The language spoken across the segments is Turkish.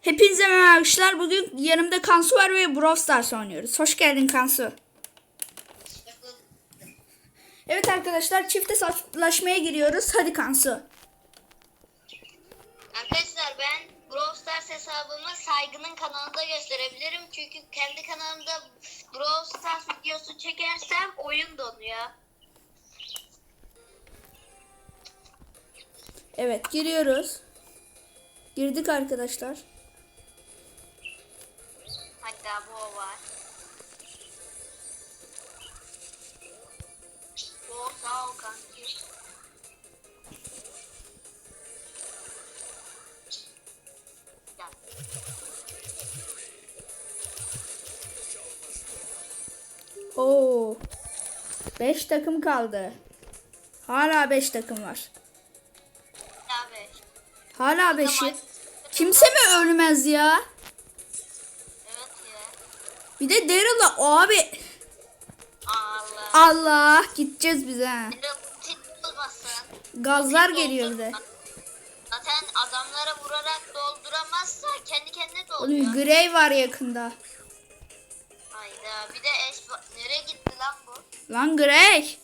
Hepinize merhaba arkadaşlar. Bugün yanımda Kansu var ve Brawl Stars oynuyoruz. Hoş geldin Kansu. Evet arkadaşlar çifte savaşmaya giriyoruz. Hadi Kansu. Arkadaşlar ben Brawl Stars hesabımı Saygı'nın kanalında gösterebilirim. Çünkü kendi kanalımda Brawl Stars videosu çekersem oyun donuyor. Evet giriyoruz. Girdik arkadaşlar. Hatta o var. Bu sağ ol kanki. Oo. 5 takım kaldı. Hala 5 takım var. Hala 5'i. Kimse mi ölmez ya? Bir de Daryl'a abi. Allah. Allah gideceğiz biz ha. Gazlar geliyor bir de. Zaten adamlara vurarak dolduramazsa kendi kendine Oğlum dolduruyor. Grey var yakında. Hayda bir de eş nereye gitti lan bu? Lan Grey.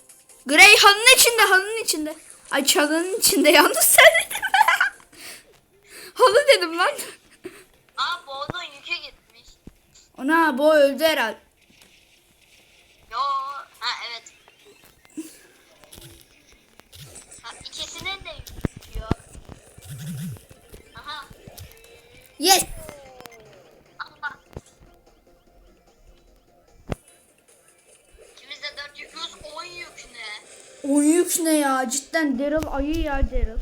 Grey halının içinde halının içinde. Ay çalının içinde yanlış söyledim. Halı dedim lan. Aa Boğa'nın yükü gitmiş. Ona bu öldü herhalde. Yo ha evet. Ha, ikisinin de yok. Aha. Yes. Aha. İkimiz de dört yükümüz on yük ne? O yük ne ya? Cidden Daryl ayı ya Daryl.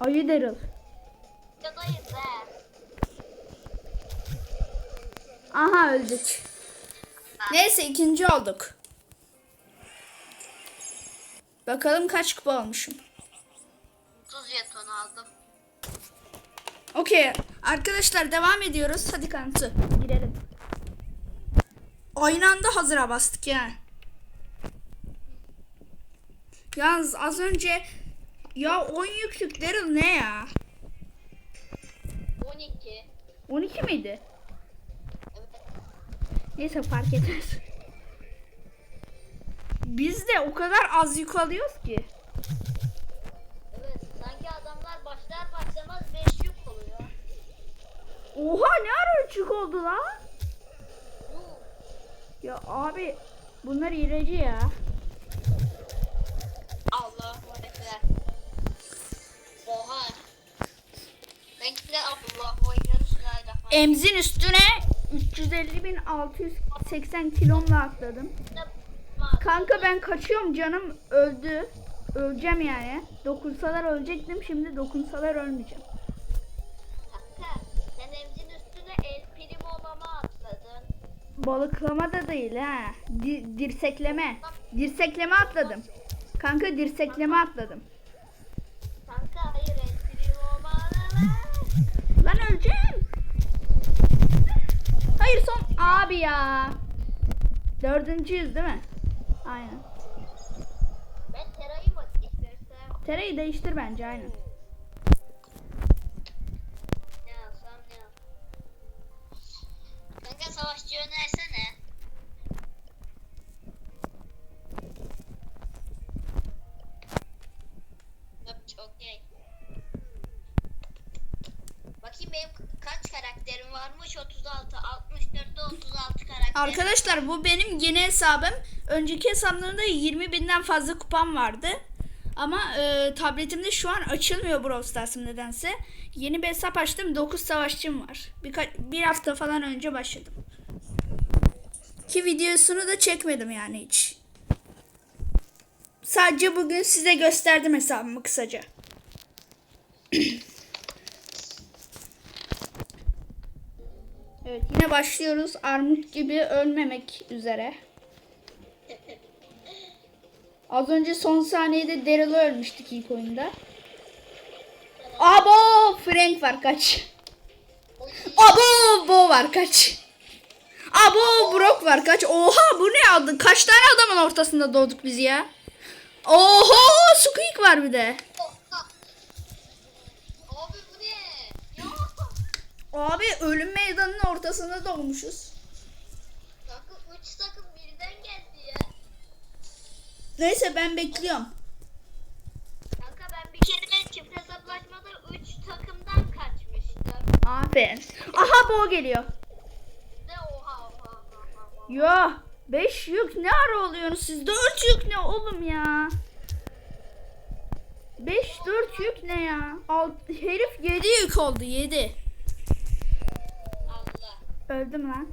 Ayı Daryl. Aha öldük. Neyse ikinci olduk. Bakalım kaç kupa olmuşum. 30 jeton aldım. Okey. Arkadaşlar devam ediyoruz. Hadi kanıtı. Girelim. Aynı anda hazıra bastık ya. Yalnız az önce ya 10 yüklük Daryl ne ya? 12. 12 miydi? Neyse fark etmez. Biz de o kadar az yük alıyoruz ki. Evet. Sanki adamlar başlar başlamaz 5 yük oluyor. Oha ne ara küçük oldu lan? Ya abi bunlar ilacı ya. Allahu Ekber. Oha. Benimki de Allahu Ekber. Emzin üstüne 350.680 kilomla atladım. Kanka ben kaçıyorum canım öldü. Öleceğim yani. Dokunsalar ölecektim şimdi dokunsalar ölmeyeceğim. Kanka sen emzin üstüne el primolama atladın. Balıklama da değil ha. Di- dirsekleme. Dirsekleme atladım. Kanka dirsekleme atladım. Abi ya. Dördüncüyüz değil mi? Aynen. Ben terayı mı istersem? Tereyi değiştir bence aynen. Ne alsam ne al. Kanka savaşçı önersene. Okey. Bakayım benim karakterim varmış? 36. 64'te 36 karakter. Arkadaşlar bu benim yeni hesabım. Önceki hesaplarımda 20 binden fazla kupam vardı. Ama e, tabletimde şu an açılmıyor Brawl Stars'ım nedense. Yeni bir hesap açtım. 9 savaşçım var. Birkaç, bir hafta falan önce başladım. Ki videosunu da çekmedim yani hiç. Sadece bugün size gösterdim hesabımı kısaca. Evet yine başlıyoruz. Armut gibi ölmemek üzere. Az önce son saniyede Daryl'ı ölmüştük ilk oyunda. Abo Frank var kaç. Abo Bo var kaç. Abo Brock var kaç. Oha bu ne adı? Kaç tane adamın ortasında doğduk biz ya? Oho Squeak var bir de. Abi ölüm meydanının ortasında doğmuşuz. Kanka 3 takım birden geldi ya. Neyse ben bekliyorum. Kanka ben bir kere çift hesaplaşmada 3 takımdan kaçmıştım. Aferin. Aha bo geliyor. Ne oha oha oha oha. Yo 5 yük ne ara oluyorsunuz siz? 4 yük ne oğlum ya? 5 4 yük ne ya? Alt, herif 7 yük oldu 7. Öldüm lan.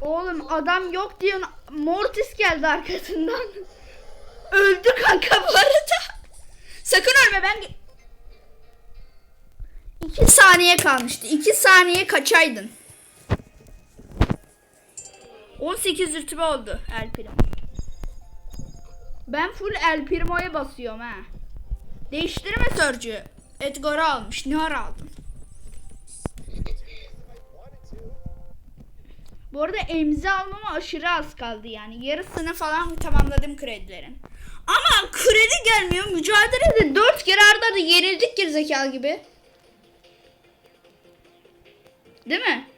Oğlum adam yok diyorsun. Mortis geldi arkasından. Öldü kanka bu arada. Sakın ölme ben... 2 saniye kalmıştı. 2 saniye kaçaydın. 18 rütbe oldu El Primo. Ben full El Primo'ya basıyorum ha. Değiştirme sörcüğü. Edgar'ı almış. Ne ara aldın? Bu arada emzi almama aşırı az kaldı yani. Yarısını falan tamamladım kredilerin. Ama kredi gelmiyor. Mücadelede 4 kere arda arda yenildik gerizekalı gibi. Değil mi?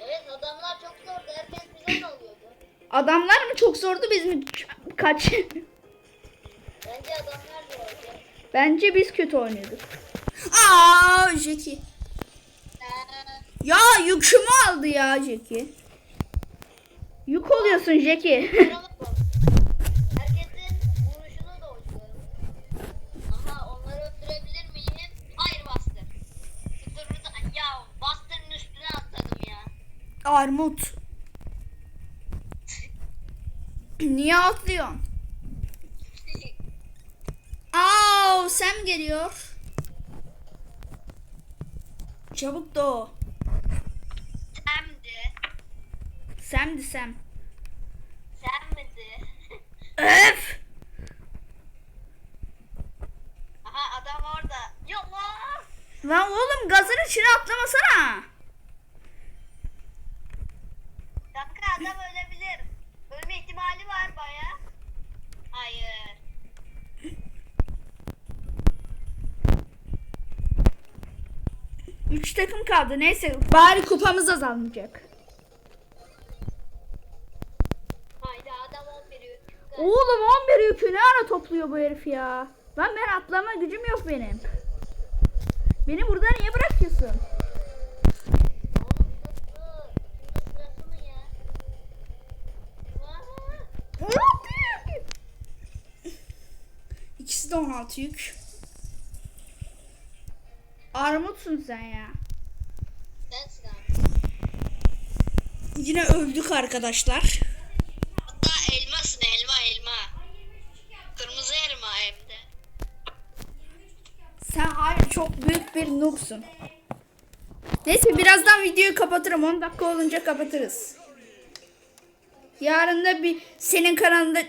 Evet adamlar çok zordu. Herkes bizden alıyordu. Adamlar mı çok zordu biz mi kaç? Bence adamlar zordu. Bence biz kötü oynuyorduk. Aa Jackie. Ee, Ya yükümü aldı ya Jackie. Yük oluyorsun Jackie. Vuramadım. Herkesin vuruşunu da uçuyorum. Aha onları öldürebilir miyim? Hayır bastır. Dur burada. Ya bastırın üstüne atladım ya. Armut. Niye atlıyorsun? Aa, Sam geliyor. Çabuk doğ. Semdi. Sam'di Sam. Sen miydi? Öf! Aha adam orada. Yallah. Lan oğlum gazın içine atlamasana. Kanka adam ölebilir. 3 takım kaldı. Neyse bari kupamız azalmayacak. Haydi adam 11 yük. Oğlum 11 yükü ne ara topluyor bu herif ya. Lan ben atlama gücüm yok benim. Beni burada niye bırakıyorsun? İkisi de 16 yük. Armutsun sen ya. Sensin abi. Yine öldük arkadaşlar. Hatta elmasın elma elma. Kırmızı elma hem de. Sen hayır çok büyük bir noobsun. Neyse birazdan videoyu kapatırım. 10 dakika olunca kapatırız. Yarın da bir senin kanalında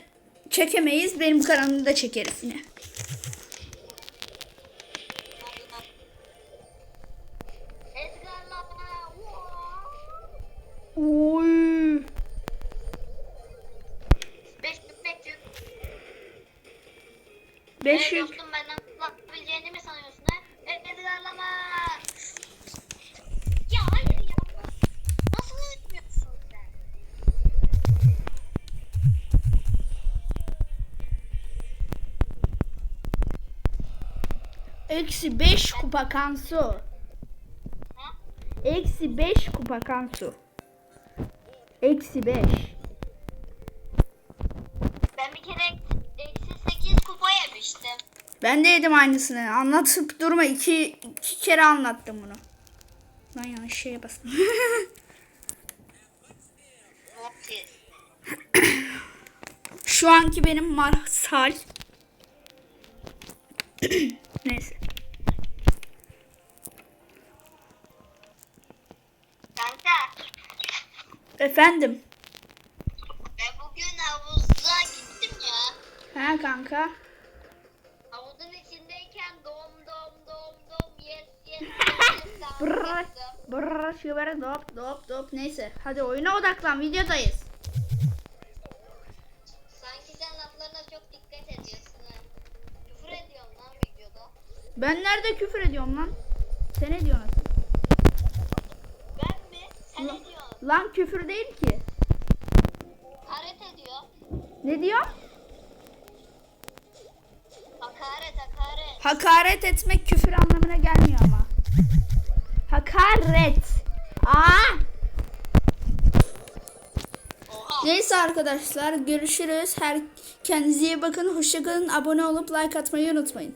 çekemeyiz. Benim kanalımda çekeriz yine. Oy. Beş yük beş yük. 5 Evet, yük. dostum benden kullanabileceğini mi sanıyorsun ha? Evet Edgar'lama. Ya hayır ya. Nasıl etmiyorsun sen? Eksi 5 kupa kansu. Eksi 5 kupa kansu. Eksi 5. Ben bir kere eksi 8 kupa yemiştim. Ben de yedim aynısını. Anlatıp durma. İki, iki kere anlattım bunu. Lan yanlış şeye bastım. Şu anki benim marsal. Neyse. Kanka Efendim. ben bugün havuza gittim ya. Ha kanka. Havuzun içindeyken dom dom dom dom yes yes yes Brrr. Brrr dop dop dop. Neyse. Hadi oyuna odaklan. Videodayız. Sanki sen laflarına çok dikkat ediyorsun ha. Küfür ediyorsun lan Ben nerede küfür ediyorum lan? Sen ne diyorsun? Ben mi? Sen ne diyorsun? Lan küfür değil ki. Hakaret ediyor. Ne diyor? Hakaret hakaret. Hakaret etmek küfür anlamına gelmiyor ama. Hakaret. Aa! Neyse arkadaşlar görüşürüz. Her kendinize iyi bakın. Hoşçakalın. Abone olup like atmayı unutmayın.